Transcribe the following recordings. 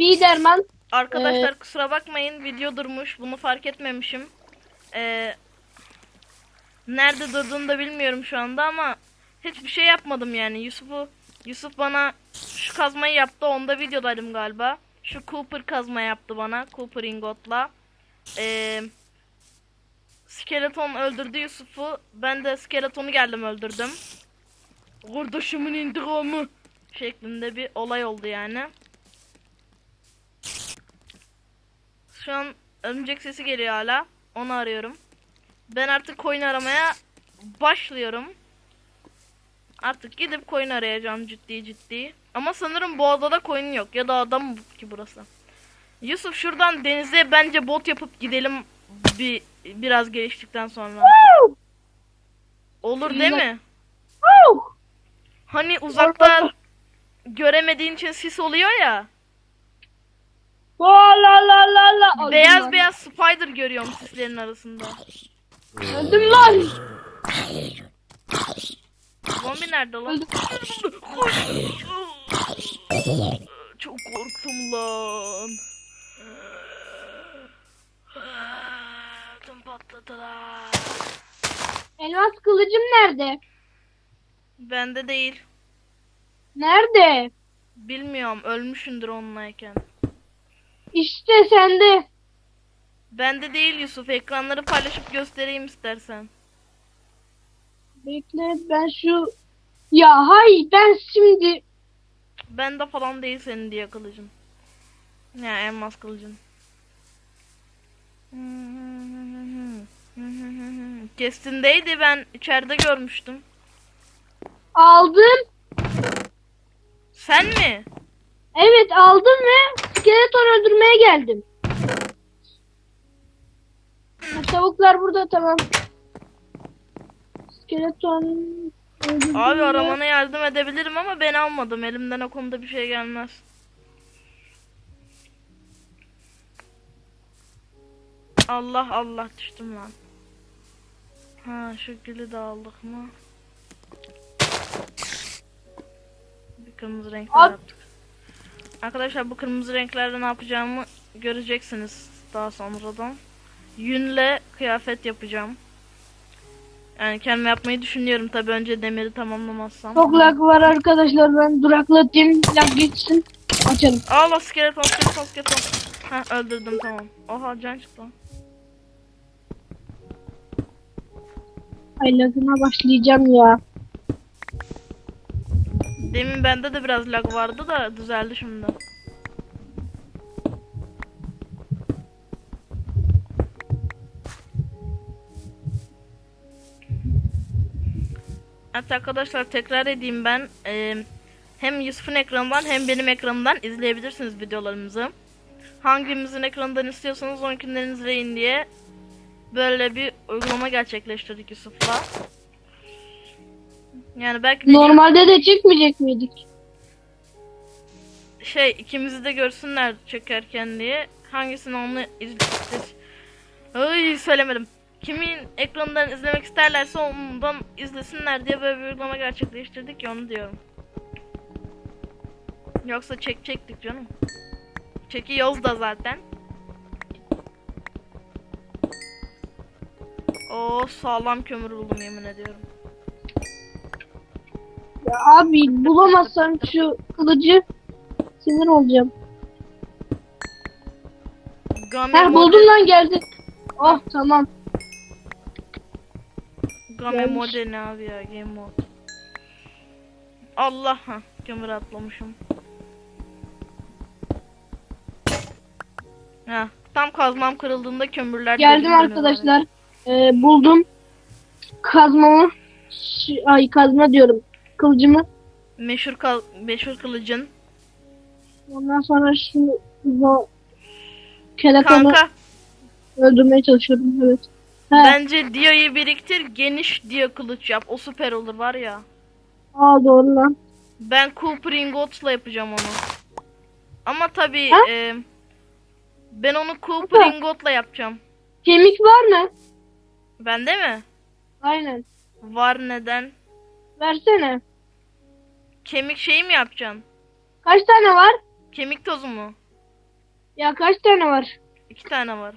Spiderman. Arkadaşlar kusura bakmayın video durmuş. Bunu fark etmemişim. Ee, nerede durduğunu da bilmiyorum şu anda ama hiçbir şey yapmadım yani. Yusuf'u Yusuf bana şu kazmayı yaptı. Onda videodaydım galiba. Şu Cooper kazma yaptı bana. Cooper ingotla. Ee, Skeleton öldürdü Yusuf'u. Ben de Skeleton'u geldim öldürdüm. Kardeşimin intikamı şeklinde bir olay oldu yani. Şu an örümcek sesi geliyor hala. Onu arıyorum. Ben artık coin aramaya başlıyorum. Artık gidip coin arayacağım ciddi ciddi. Ama sanırım bu adada coin yok. Ya da adam mı ki burası. Yusuf şuradan denize bence bot yapıp gidelim bir biraz geliştikten sonra. Olur değil mi? Hani uzaktan göremediğin için sis oluyor ya. La la la la la. Öldüm Beyaz lan. beyaz spider görüyorum sislerin arasında. Öldüm lan. Zombi nerede lan? Öldüm. Çok korktum lan. Tüm patladılar. Elmas kılıcım nerede? Bende değil. Nerede? Bilmiyorum ölmüşündür onunlayken. İşte sende. Bende değil Yusuf. Ekranları paylaşıp göstereyim istersen. Bekle ben şu... Ya hay ben şimdi... Bende falan değil senin diye kılıcın. Ya elmas kılıcın. Kestindeydi ben içeride görmüştüm. Aldım. Sen mi? Evet aldım ve skeleton öldürmeye geldim. Tavuklar burada tamam. Skeleton Abi aramana yardım edebilirim ama ben almadım. Elimden o konuda bir şey gelmez. Allah Allah düştüm lan. Ha şu gülü de aldık mı? Bir kırmızı renkler yaptık. Arkadaşlar bu kırmızı renklerde ne yapacağımı göreceksiniz daha sonradan. Yünle kıyafet yapacağım. Yani kendim yapmayı düşünüyorum tabi önce demiri tamamlamazsam. Çok lag var arkadaşlar ben duraklatayım lag geçsin. Açalım. Allah skeleton skeleton skeleton. Ha öldürdüm tamam. Oha can çıktı. Ay lagına başlayacağım ya. Demin bende de biraz lag vardı da düzeldi şimdi. Evet arkadaşlar tekrar edeyim ben. Ee, hem Yusuf'un ekranından hem benim ekranımdan izleyebilirsiniz videolarımızı. Hangimizin ekranından istiyorsanız onunkinden izleyin diye böyle bir uygulama gerçekleştirdik Yusuf'la. Yani belki de Normalde de çekmeyecek miydik? şey ikimizi de görsünler çekerken diye hangisini onu izlesin. Ay söylemedim. Kimin ekranından izlemek isterlerse ondan izlesinler diye böyle bir uygulama gerçekleştirdik ya onu diyorum. Yoksa çekecektik canım. Çekiyoruz da zaten. O sağlam kömür buldum yemin ediyorum. Ya abi bulamazsam şu kılıcı sinir olacağım. Game Ha buldum lan geldi. Oh tamam. Game Gelmiş. mode ne abi ya game mode. Allah ha kömür atlamışım. Ha tam kazmam kırıldığında kömürler Geldim dönüyor arkadaşlar. Ee, buldum kazmamı. Ay kazma diyorum. Kılıcımı. Meşhur kal meşhur kılıcın. Ondan sonra şu bu kelekonu Kanka öldürmeye çalışıyorum. Evet. He. bence Dio'yu biriktir geniş Dio kılıç yap. O süper olur var ya. Aa doğru lan. Ben Cooper Ingot'la yapacağım onu. Ama tabii Ha? e, ben onu Cooper Kanka. Ingot'la yapacağım. Kemik var mı? Bende mi? Aynen. Var neden? Versene. Kemik şeyi mi yapacaksın? Kaç tane var? Kemik tozu mu? Ya kaç tane var? İki tane var.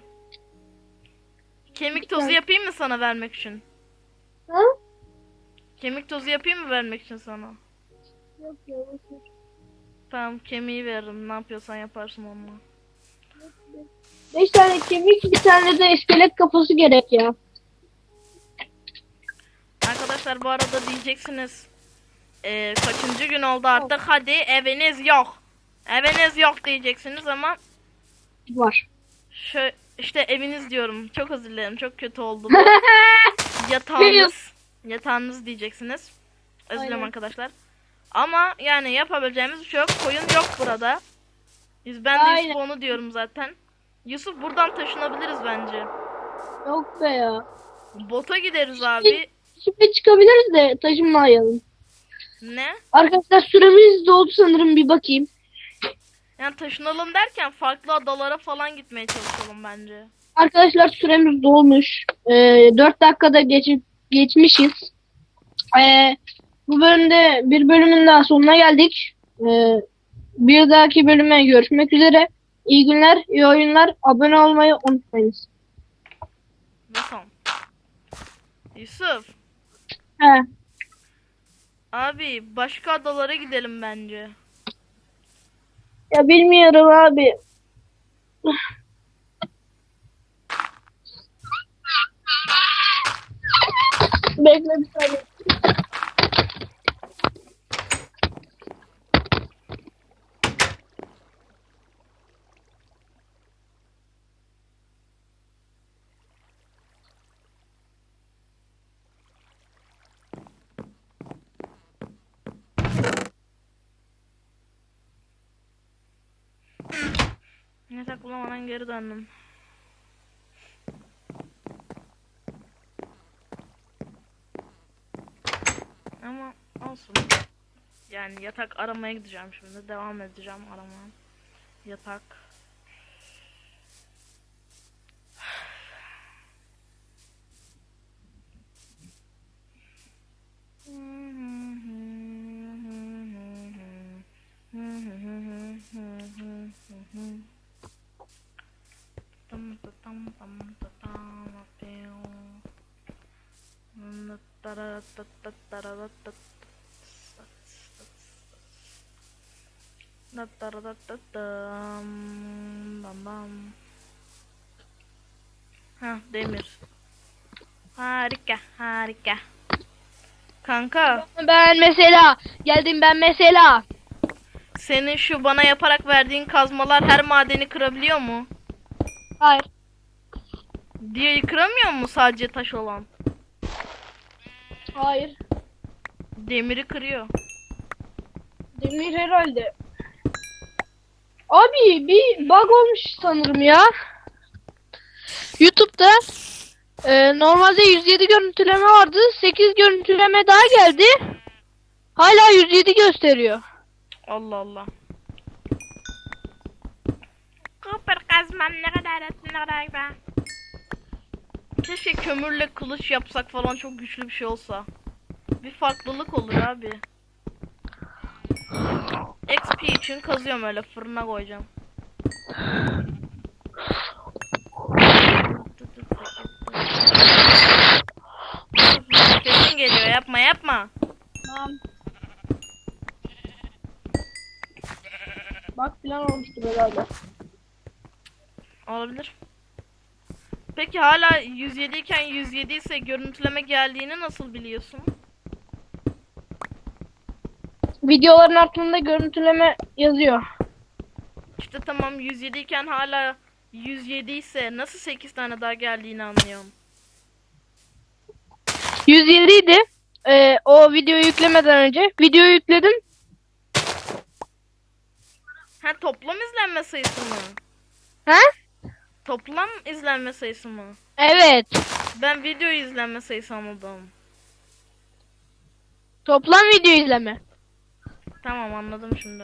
Kemik İki tozu tane. yapayım mı sana vermek için? Ha? Kemik tozu yapayım mı vermek için sana? Yok ya. ver. Tamam kemiği veririm. Ne yapıyorsan yaparsın onunla. Beş tane kemik bir tane de iskelet kafası gerek ya. Arkadaşlar bu arada diyeceksiniz eee, kaçıncı gün oldu artık hadi eviniz yok. Eviniz yok diyeceksiniz ama Var. şu işte eviniz diyorum. Çok özür dilerim. Çok kötü oldu. yatağınız. Yatağınız diyeceksiniz. Özür dilerim arkadaşlar. Ama yani yapabileceğimiz bir şey yok. Koyun yok burada. Biz ben de Aynen. Yusuf onu diyorum zaten. Yusuf buradan taşınabiliriz bence. Yok be ya. Bota gideriz abi. Şimdi çıkabiliriz de taşınmayalım. Ne? Arkadaşlar süremiz doldu sanırım bir bakayım. Yani taşınalım derken farklı adalara falan gitmeye çalışalım bence. Arkadaşlar süremiz dolmuş. Ee, 4 dakikada geçip geçmişiz. Ee, bu bölümde bir bölümün daha sonuna geldik. Ee, bir dahaki bölüme görüşmek üzere. İyi günler, iyi oyunlar. Abone olmayı unutmayınız. Son. Yusuf. He. Abi başka adalara gidelim bence. Ya bilmiyorum abi. Bekle bir saniye. Yatak bulamadan geri döndüm. Ama olsun. Yani yatak aramaya gideceğim şimdi. Devam edeceğim aramaya. Yatak. Ha demir. Harika harika. Kanka Ben mesela geldim ben mesela. senin şu bana yaparak verdiğin kazmalar her madeni kırabiliyor mu? Hayır. Diye kıramıyor mu sadece taş olan? Hayır. Demiri kırıyor. Demir herhalde. Abi bir bug olmuş sanırım ya. YouTube'da e, normalde 107 görüntüleme vardı. 8 görüntüleme daha geldi. Hala 107 gösteriyor. Allah Allah. Cooper kazmam ne kadar etsin ne kadar güzel. Keşke kömürle kılıç yapsak falan çok güçlü bir şey olsa. Bir farklılık olur abi. XP için kazıyorum öyle fırına koyacağım. Sesin geliyor yapma yapma. Tamam. Bak plan olmuştur herhalde. Olabilir. Peki hala 107 iken 107 ise görüntüleme geldiğini nasıl biliyorsun? Videoların altında görüntüleme yazıyor. İşte tamam 107 iken hala 107 ise nasıl 8 tane daha geldiğini anlıyorum. 107 idi. Ee, o videoyu yüklemeden önce. Videoyu yükledim. Ha toplam izlenme sayısı mı? Ha? Toplam izlenme sayısı mı? Evet. Ben video izlenme sayısı anladım. Toplam video izleme. Tamam anladım şimdi.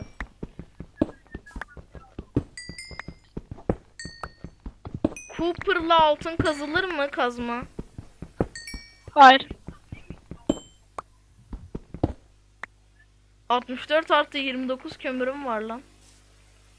Cooper'la altın kazılır mı kazma? Hayır. 64 artı 29 kömürüm var lan.